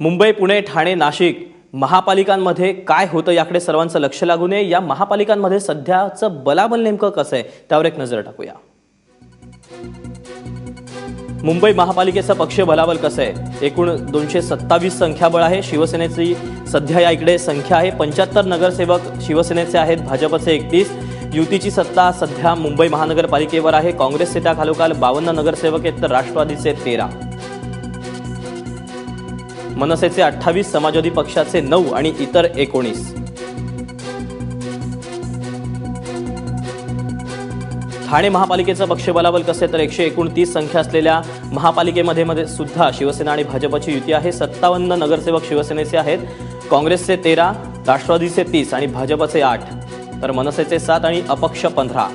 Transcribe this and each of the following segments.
मुंबई पुणे ठाणे नाशिक महापालिकांमध्ये काय होतं याकडे सर्वांचं लक्ष लागू नये. या महापालिकांमध्ये सध्याचं बलाबल नेमकं कसं आहे त्यावर एक नजर टाकूया. मुंबई महापालिकेचं पक्ष बलाबल कसं आहे? एकूण दोनशे सत्तावीस संख्याबळ आहे. शिवसेनेची सध्या या इकडे संख्या आहे. पंच्याहत्तर नगरसेवक शिवसेनेचे आहेत. भाजपचे एकतीस. युतीची सत्ता सध्या मुंबई महानगरपालिकेवर आहे. काँग्रेसचे त्या खालोखाल बावन्न नगरसेवक आहेत. तर राष्ट्रवादीचे तेरा. मनसेचे अठ्ठावीस समाजवादी पक्षाचे नऊ आणि इतर एकोणीस. ठाणे महापालिकेचं पक्ष बलाबल कसे तर एकशे एकोणतीस संख्या असलेल्या महापालिकेमध्ये मध्ये सुद्धा शिवसेना आणि भाजपची युती आहे. सत्तावन्न नगरसेवक शिवसेनेचे आहेत. काँग्रेसचे तेरा राष्ट्रवादीचे तीस आणि भाजपचे आठ. तर मनसेचे सात आणि अपक्ष पंधरा.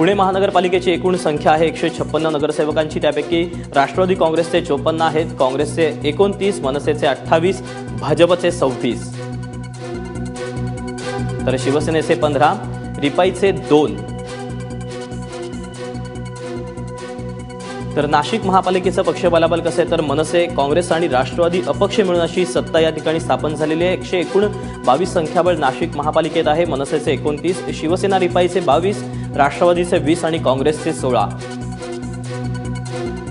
पुणे महानगरपालिकेची एकूण संख्या आहे एकशे छप्पन्न नगरसेवकांची. त्यापैकी राष्ट्रवादी काँग्रेसचे चोपन्न आहेत. काँग्रेसचे एकोणतीस मनसेचे अठ्ठावीस भाजपचे सव्वीस. तर शिवसेनेचे पंधरा रिपाईचे दोन. तर नाशिक महापालिकेचं पक्ष बलाबल कसे तर मनसे काँग्रेस आणि राष्ट्रवादी अपक्ष मिळून अशी सत्ता या ठिकाणी स्थापन झालेली आहे. एकशे एकूण बावीस संख्याबळ नाशिक महापालिकेत आहे. मनसेचे एकोणतीस शिवसेना रिपाईचे बावीस राष्ट्रवादीचे वीस आणि काँग्रेसचे सोळा.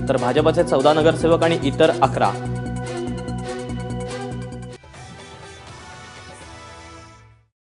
तर भाजपचे चौदा नगरसेवक आणि इतर अकरा.